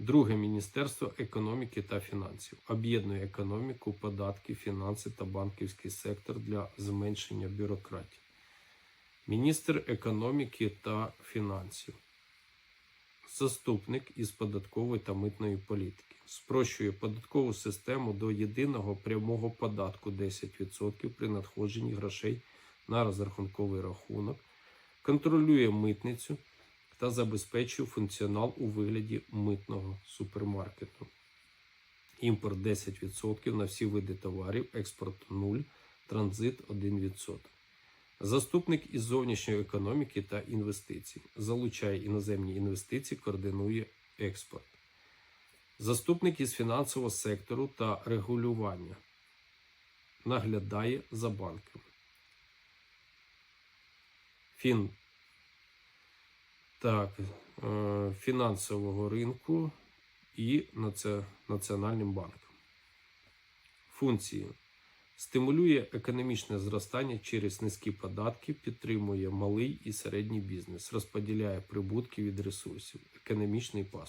Друге Міністерство економіки та фінансів об'єднує економіку, податки, фінанси та банківський сектор для зменшення бюрократії. Міністр економіки та фінансів. Заступник із податкової та митної політики. Спрощує податкову систему до єдиного прямого податку 10% при надходженні грошей на розрахунковий рахунок, контролює митницю та забезпечує функціонал у вигляді митного супермаркету. Імпорт 10% на всі види товарів, експорт 0, транзит 1%. Заступник із зовнішньої економіки та інвестицій. Залучає іноземні інвестиції, координує експорт. Заступник із фінансового сектору та регулювання. Наглядає за банками. Фін так, е, фінансового ринку і Національним банком. Функції стимулює економічне зростання через низькі податки, підтримує малий і середній бізнес, розподіляє прибутки від ресурсів, економічний паспорт.